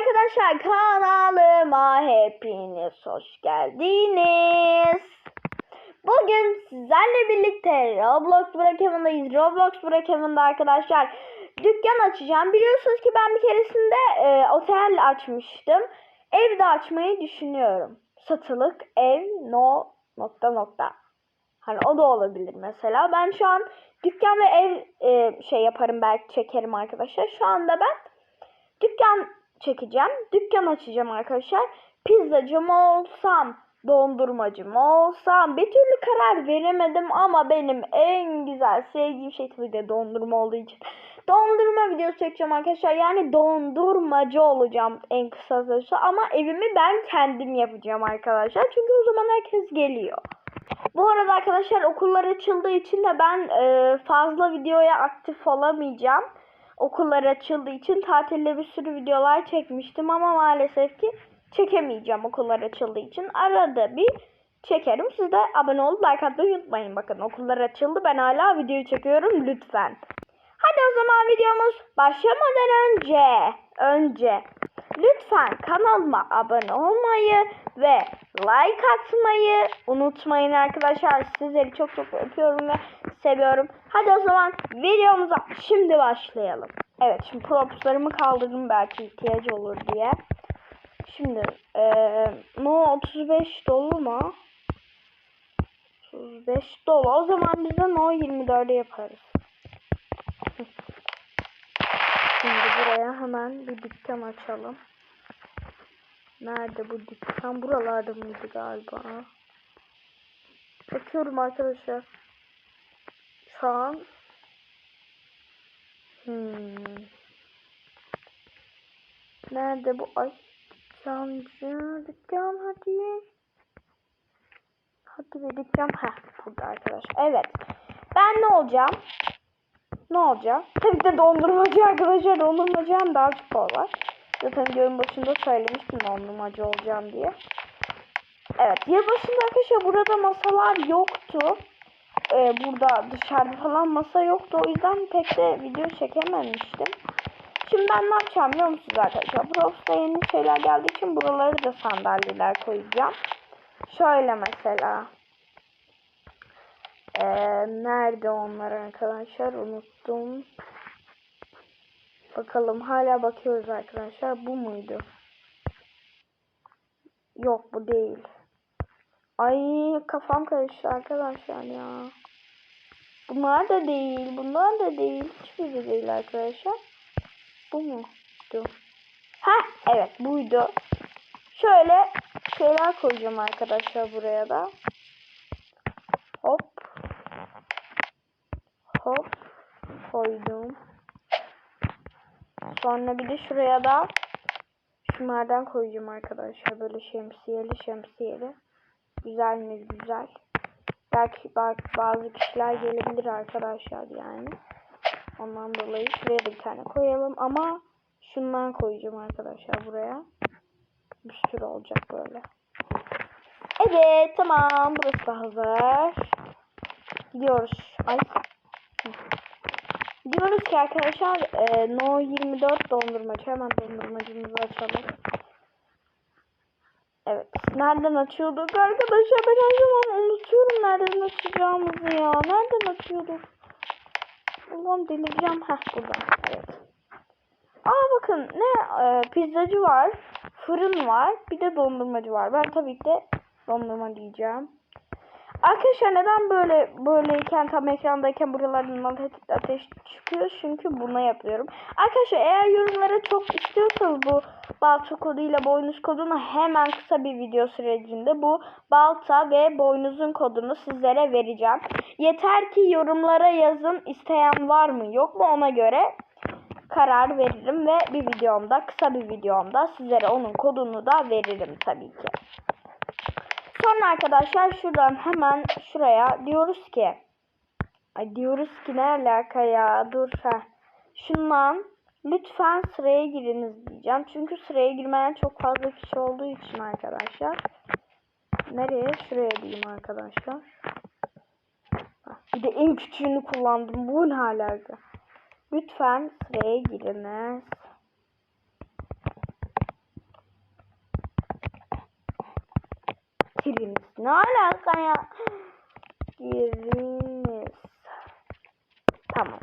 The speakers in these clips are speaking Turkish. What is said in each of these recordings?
arkadaşlar kanalıma hepiniz hoş geldiniz. Bugün sizlerle birlikte Roblox Brookhaven'dayız. Roblox Brookhaven'da arkadaşlar dükkan açacağım. Biliyorsunuz ki ben bir keresinde e, otel açmıştım. Ev de açmayı düşünüyorum. Satılık ev no nokta nokta. Hani o da olabilir mesela. Ben şu an dükkan ve ev e, şey yaparım belki çekerim arkadaşlar. Şu anda ben dükkan çekeceğim. Dükkan açacağım arkadaşlar. Pizzacı mı olsam, dondurmacı mı olsam bir türlü karar veremedim ama benim en güzel sevdiğim şey tabii de dondurma olduğu için. Dondurma videosu çekeceğim arkadaşlar. Yani dondurmacı olacağım en kısa sürede ama evimi ben kendim yapacağım arkadaşlar. Çünkü o zaman herkes geliyor. Bu arada arkadaşlar okullar açıldığı için de ben e, fazla videoya aktif olamayacağım. Okullar açıldığı için tatilde bir sürü videolar çekmiştim ama maalesef ki çekemeyeceğim okullar açıldığı için. Arada bir çekerim. Siz de abone olup like atmayı unutmayın. Bakın okullar açıldı. Ben hala videoyu çekiyorum lütfen. Hadi o zaman videomuz başlamadan önce önce lütfen kanalıma abone olmayı ve like atmayı unutmayın arkadaşlar. Sizleri çok çok öpüyorum ve seviyorum. Hadi o zaman videomuza şimdi başlayalım. Evet şimdi propslarımı kaldırdım belki ihtiyacı olur diye. Şimdi eee no 35 dolu mu? 35 dolu. O zaman biz de no 24'e yaparız. Şimdi buraya hemen bir dükkan açalım. Nerede bu dükkan? Buralarda mıydı galiba? Bakıyorum arkadaşlar. Şu an hmm. Nerede bu ay dükkancı dükkan hadi. Hadi bir dükkan. Heh burada arkadaşlar. Evet. Ben ne olacağım? Ne olacak? Tabii de dondurmacı arkadaşlar. Dondurmacı daha çok var. Zaten videonun başında söylemiştim dondurmacı olacağım diye. Evet yılbaşında arkadaşlar burada masalar yoktu. Ee, burada dışarıda falan masa yoktu. O yüzden pek de video çekememiştim. Şimdi ben ne yapacağım biliyor musunuz arkadaşlar? Prof'ta yeni şeyler geldiği için buraları da sandalyeler koyacağım. Şöyle mesela. Ee, nerede onlar arkadaşlar? Unuttum. Bakalım hala bakıyoruz arkadaşlar. Bu muydu? Yok bu değil. Ay kafam karıştı arkadaşlar ya. Bunlar da değil. Bunlar da değil. Hiçbiri değil arkadaşlar. Bu muydu? Ha evet buydu. Şöyle şeyler koyacağım arkadaşlar buraya da. Hop. Hop. Koydum. Sonra bir de şuraya da şunlardan koyacağım arkadaşlar. Böyle şemsiyeli şemsiyeli. Güzel mi güzel. Belki bazı kişiler gelebilir arkadaşlar yani. Ondan dolayı şuraya bir tane koyalım. Ama şundan koyacağım arkadaşlar buraya. Bir sürü olacak böyle. Evet tamam. Burası da hazır. Gidiyoruz. Ay. Diyoruz ki arkadaşlar e, No 24 dondurmacı. Hemen dondurmacımızı açalım. Evet. Nereden açıyorduk arkadaşlar? Ben her zaman unutuyorum nereden açacağımızı ya. Nereden açıyorduk? Ulan delireceğim. Heh buradan. Evet. Aa bakın ne e, pizzacı var. Fırın var. Bir de dondurmacı var. Ben tabii ki de dondurma diyeceğim. Arkadaşlar neden böyle böyleyken tam ekrandayken buralardan ateş çıkıyor? Çünkü buna yapıyorum. Arkadaşlar eğer yorumlara çok istiyorsanız bu balta koduyla boynuz kodunu hemen kısa bir video sürecinde bu balta ve boynuzun kodunu sizlere vereceğim. Yeter ki yorumlara yazın isteyen var mı yok mu ona göre karar veririm ve bir videomda kısa bir videomda sizlere onun kodunu da veririm tabii ki. Sonra arkadaşlar şuradan hemen şuraya diyoruz ki ay diyoruz ki ne alaka ya dur ha. Şundan lütfen sıraya giriniz diyeceğim. Çünkü sıraya girmeyen çok fazla kişi olduğu için arkadaşlar. Nereye? Şuraya diyeyim arkadaşlar. Bir de en küçüğünü kullandım. Bu ne alaka? Lütfen sıraya giriniz. Giriniz. Ne alaka ya? Giriniz. Tamam.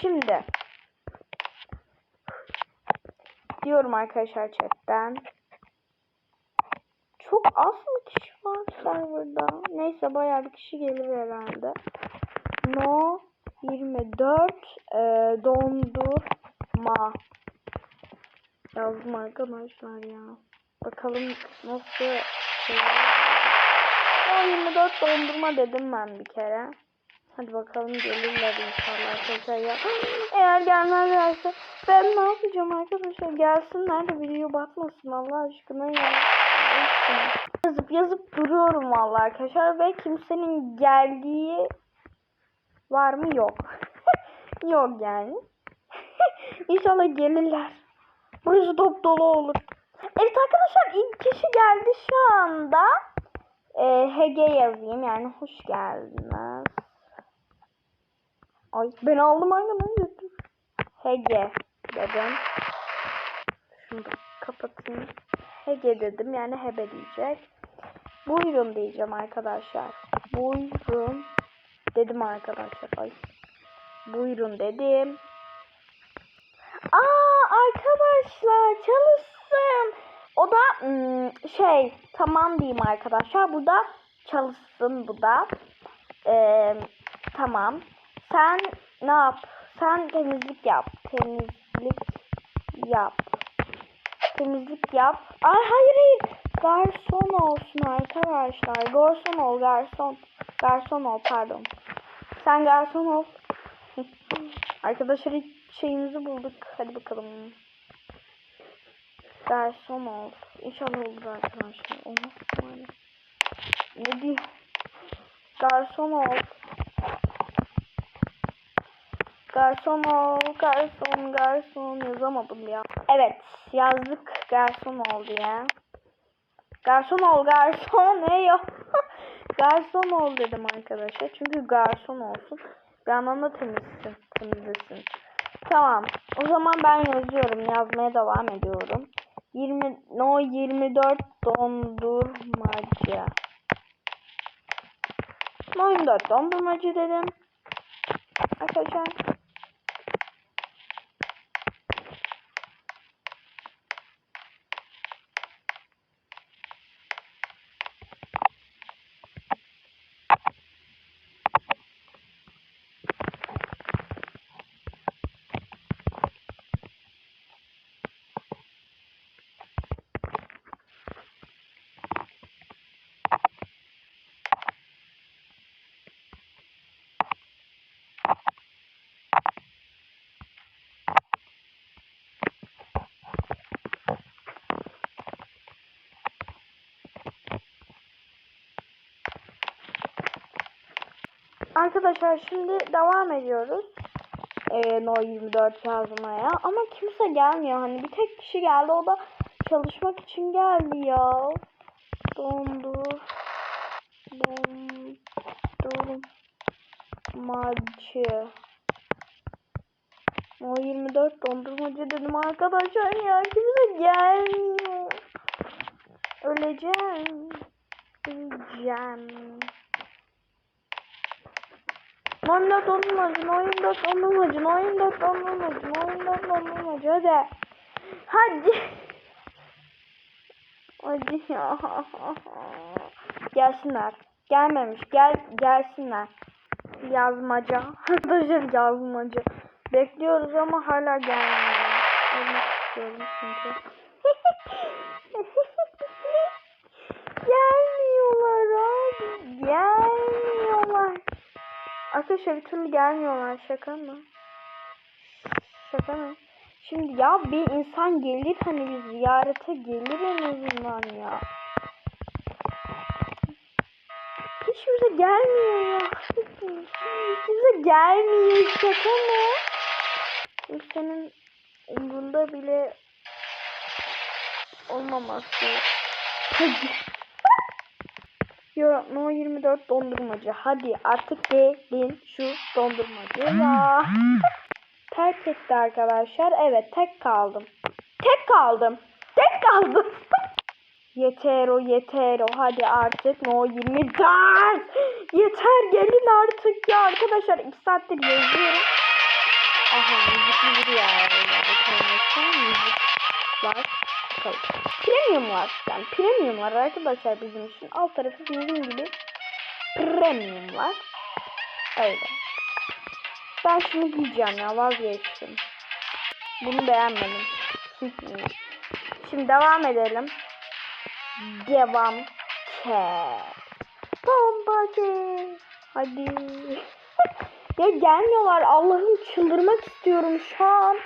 Şimdi diyorum arkadaşlar chatten. Çok az mı kişi var serverda? Neyse bayağı bir kişi gelir herhalde. No 24 e, dondurma yazdım arkadaşlar ya. Bakalım nasıl şey No 24 dondurma dedim ben bir kere. Hadi bakalım gelirler inşallah arkadaşlar ya. Eğer gelmezlerse ben ne yapacağım arkadaşlar? Gelsinler de video batmasın Allah aşkına ya. Yazıp yazıp duruyorum vallahi arkadaşlar ve kimsenin geldiği var mı yok. yok yani. İnşallah gelirler. Burası top dolu olur. Evet arkadaşlar ilk kişi geldi şu anda. Ee, HG yazayım yani hoş geldiniz. Ay ben aldım arkadaşlar. HG dedim. Şunu da kapatayım. HG dedim yani hebe diyecek. Buyurun diyeceğim arkadaşlar. Buyurun dedim arkadaşlar. Ay. Buyurun dedim. Aa arkadaşlar çalışsın. O da ım, şey tamam diyeyim arkadaşlar. Bu da çalışsın bu da. Ee, tamam. Sen ne yap? Sen temizlik yap. Temizlik yap. Temizlik yap. Ay hayır hayır. Garson olsun arkadaşlar. Garson ol garson. Garson ol pardon. Sen garson ol. Arkadaşlar şeyimizi bulduk. Hadi bakalım. Garson ol. İnşallah olur arkadaşlar. Olmaz yani. Ne diyor? Garson ol. Garson ol. Garson garson yazamadım ya. Evet yazdık garson ol diye. Garson ol garson ne yok. garson ol dedim arkadaşlar. Çünkü garson olsun. Bir yandan da temizsin. Temizlesin. Tamam. O zaman ben yazıyorum. Yazmaya devam ediyorum. 20 no 24 dondurmacı. No 24 dondurmacı dedim. Arkadaşlar. Arkadaşlar şimdi devam ediyoruz. Ee, No 24 yazmaya. Ama kimse gelmiyor. Hani bir tek kişi geldi. O da çalışmak için geldi ya. Dondur. Dondurmacı. No 24 dondurmacı dedim arkadaşlar ya. Kimse gelmiyor. Öleceğim. Öleceğim. Oyunda dondurmacı, oyunda dondurmacı, oyunda dondurmacı, oyunda dondurmacı hadi. Hadi. Hadi ya. Gelsinler. Gelmemiş. Gel gelsinler. Yazmaca. Arkadaşlar yazmacı. Bekliyoruz ama hala gelmiyor. Ölmek istiyorum çünkü. Gelmiyorlar abi. Gelmiyorlar. Arkadaşlar bir türlü gelmiyorlar. Şaka mı? Şaka mı? Şimdi ya bir insan gelir hani bir ziyarete gelir en azından ya. Hiç kimse gelmiyor ya. Hiç kimse gelmiyor. Şaka mı? Kimsenin umrunda bile olmaması. Yo, no 24 dondurmacı. Hadi artık gelin şu dondurmacı ya. Terk etti arkadaşlar. Evet tek kaldım. Tek kaldım. Tek kaldım. Yeter o yeter o hadi artık no 24 yeter gelin artık ya arkadaşlar 2 saattir yazıyorum aha müzik müzik ya müzik var bakalım premium var yani premium var arkadaşlar bizim için alt tarafı bizim gibi premium var öyle ben şunu giyeceğim ya vazgeçtim bunu beğenmedim şimdi devam edelim devam ke. Bombacı. Hadi. ya gelmiyorlar. Allah'ım çıldırmak istiyorum şu an.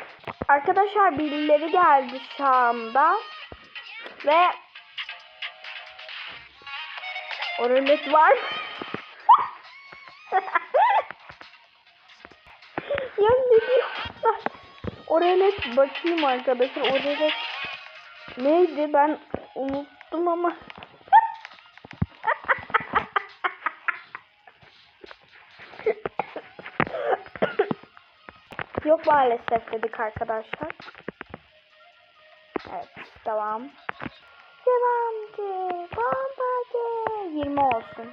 Arkadaşlar birileri geldi şu anda. Ve Oralet var. ya ne diyorlar? Bakayım arkadaşlar. Oralet neydi ben unuttum ama. Yok maalesef dedik arkadaşlar. Evet devam. Devam ki. Bombacı. 20 olsun.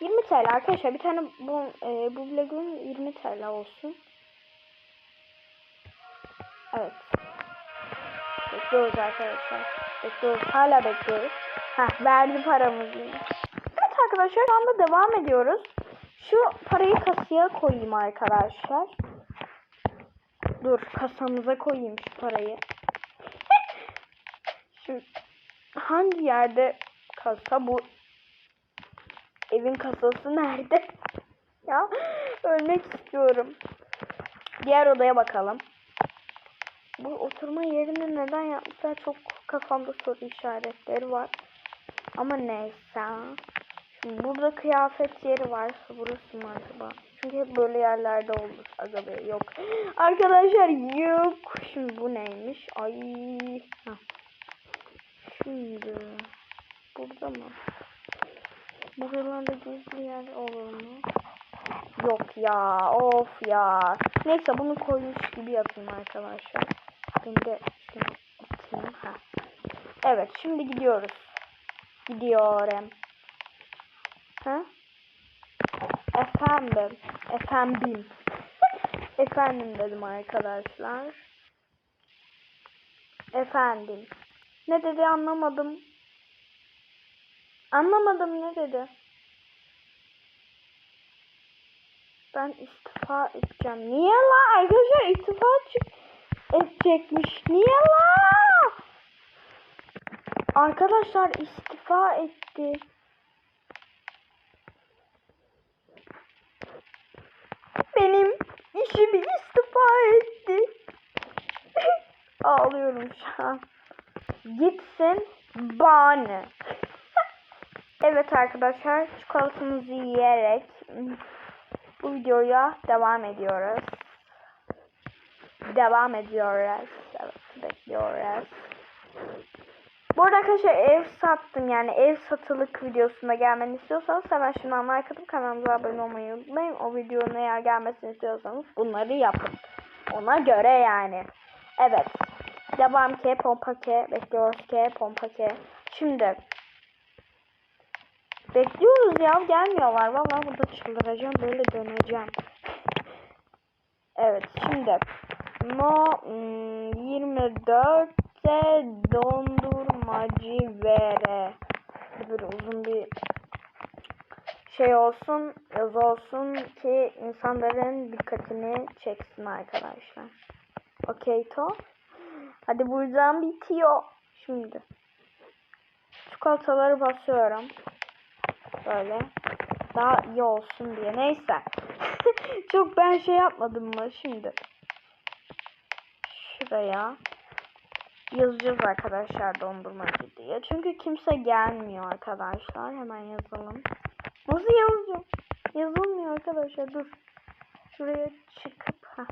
20 TL arkadaşlar bir tane bu e, bu vlogun 20 TL olsun. Evet. Bekliyoruz arkadaşlar. Bekliyoruz. Hala bekliyoruz. Heh verdi paramızı. Evet arkadaşlar şu anda devam ediyoruz. Şu parayı kasaya koyayım arkadaşlar. Dur kasamıza koyayım şu parayı. Şu hangi yerde kasa bu? Evin kasası nerede? ya ölmek istiyorum. Diğer odaya bakalım. Bu oturma yerini neden yapmışlar çok kafamda soru işaretleri var. Ama neyse. Şimdi burada kıyafet yeri var. Burası mı acaba? Çünkü hep böyle yerlerde olur. Aga be yok. Arkadaşlar yok. Şimdi bu neymiş? Ay. Heh. Şimdi. Burada mı? Buralarda gizli yer olur mu? Yok ya. Of ya. Neyse bunu koymuş gibi yapayım arkadaşlar. De şunu atayım. Ha. Evet şimdi gidiyoruz. Gidiyorum. Ha? Efendim. Efendim. Efendim dedim arkadaşlar. Efendim. Ne dedi anlamadım. Anlamadım ne dedi. Ben istifa edeceğim. Niye la? Arkadaşlar istifa edecekmiş. Niye la? Arkadaşlar istifa etti. Benim işimi istifa etti. Ağlıyorum şu an. Gitsin bana. evet arkadaşlar çikolatamızı yiyerek bu videoya devam ediyoruz. Devam ediyoruz. Evet bekliyoruz. Arada arkadaşlar ev sattım yani ev satılık videosunda gelmeni istiyorsanız hemen şundan like kanalımıza abone olmayı unutmayın. O videonun eğer gelmesini istiyorsanız bunları yapın. Ona göre yani. Evet. Devam ke pompa ke bekliyoruz ke pompa ke. Şimdi bekliyoruz ya gelmiyorlar. Vallahi burada çıldıracağım böyle döneceğim. evet şimdi no hmm, 24'te dondurmacı vere. Böyle uzun bir şey olsun, yazı olsun ki insanların dikkatini çeksin arkadaşlar. Okey to. Hadi buradan bitiyor. Şimdi. Çikolataları basıyorum. Böyle. Daha iyi olsun diye. Neyse. Çok ben şey yapmadım mı şimdi. Şuraya yazacağız arkadaşlar dondurmacı diye. Çünkü kimse gelmiyor arkadaşlar. Hemen yazalım. Nasıl yazacağım? Yazılmıyor arkadaşlar. Dur. Şuraya çıkıp. Heh.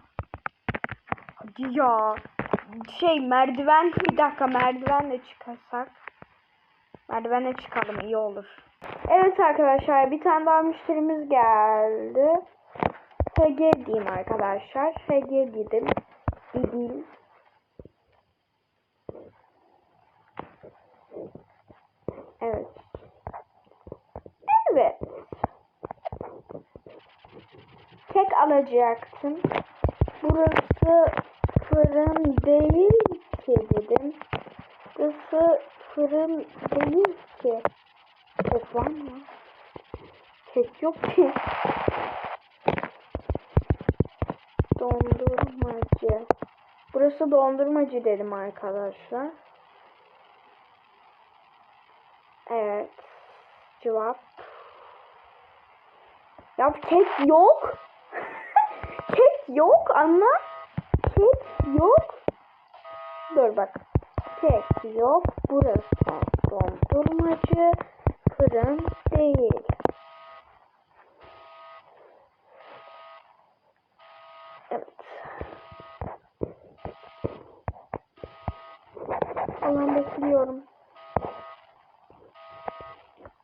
Hadi ya. Şey merdiven. Bir dakika merdivenle çıkarsak. Merdivenle çıkalım iyi olur. Evet arkadaşlar bir tane daha müşterimiz geldi. HG diyeyim arkadaşlar. HG dedim. İdil. Evet. Evet. Kek alacaktım. Burası fırın değil ki dedim. Burası fırın değil ki. Kek var mı? Kek yok ki. Dondurmacı. Burası dondurmacı dedim arkadaşlar. Evet. Cevap. Ya kek yok. kek yok ama kek yok. Dur bak. Kek yok. Burası dondurmacı. Fırın değil. Evet. Allah'ım bekliyorum.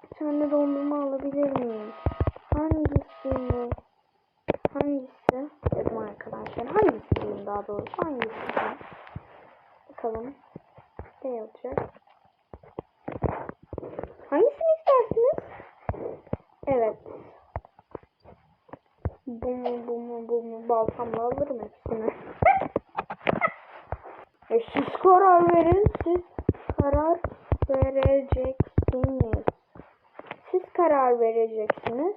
Bir tane dondurma alabilir miyim? Hangisini? Hangisi? Dedim arkadaşlar. Hangisi diyeyim daha doğrusu? Hangisi? Bakalım. Ne yapacak? Hangisini istersiniz? Evet. Bu mu bu mu baltamla alırım hepsini. e siz karar verin. Siz karar vereceksiniz. Siz karar vereceksiniz.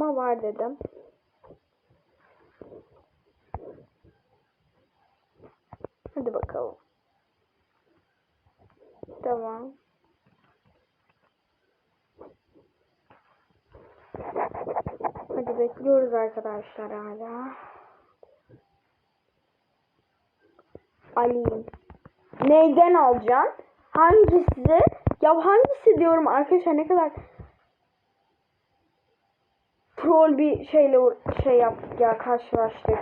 Bakma var dedim. Hadi bakalım. Tamam. Hadi bekliyoruz arkadaşlar hala. Alayım. Neyden alacaksın? Hangisi? Ya hangisi diyorum arkadaşlar ne kadar troll bir şeyle şey yaptık ya karşılaştık.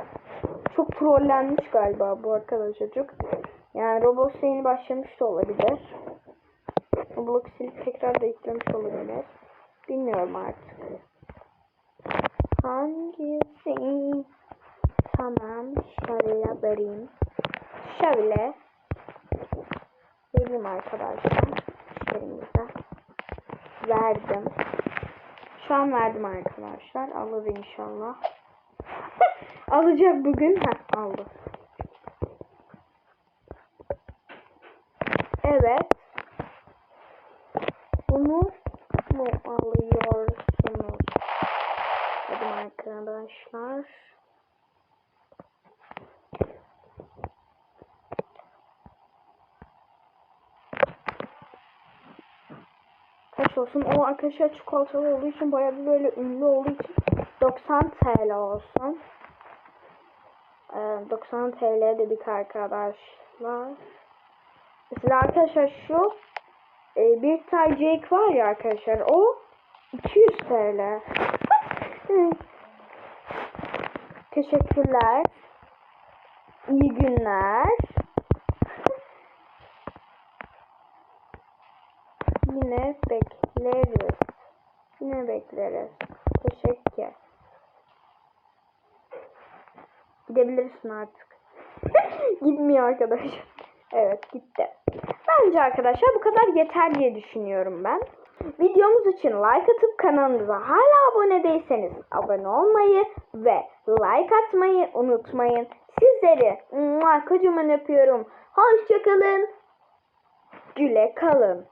Çok trollenmiş galiba bu arkadaş çocuk. Yani Roblox'a yeni başlamış da olabilir. Roblox'u silip tekrar da yüklemiş olabilir. Bilmiyorum artık. Hangisi? Tamam. Şöyle vereyim. Şöyle. Vereyim arkadaşlar. Müşterimize. Verdim. Şu an verdim arkadaşlar. Alır inşallah. Alacak bugün. Heh aldı. Evet. Bunu mu alıyorsunuz? Hadi arkadaşlar. Kaç olsun? O arkadaşlar çikolatalı olduğu için bayağı bir böyle ünlü olduğu için 90 TL olsun. Ee, 90 TL dedik arkadaşlar. Mesela arkadaşlar şu e, bir tane Jake var ya arkadaşlar o 200 TL. Teşekkürler. İyi günler. Yine bekleriz. Yine bekleriz. Teşekkür. Gidebilirsin artık. Gitmiyor arkadaşlar. Evet gitti. Bence arkadaşlar bu kadar yeter diye düşünüyorum ben. Videomuz için like atıp kanalımıza hala abone değilseniz abone olmayı ve like atmayı unutmayın. Sizleri kocaman öpüyorum. Hoşçakalın. Güle kalın.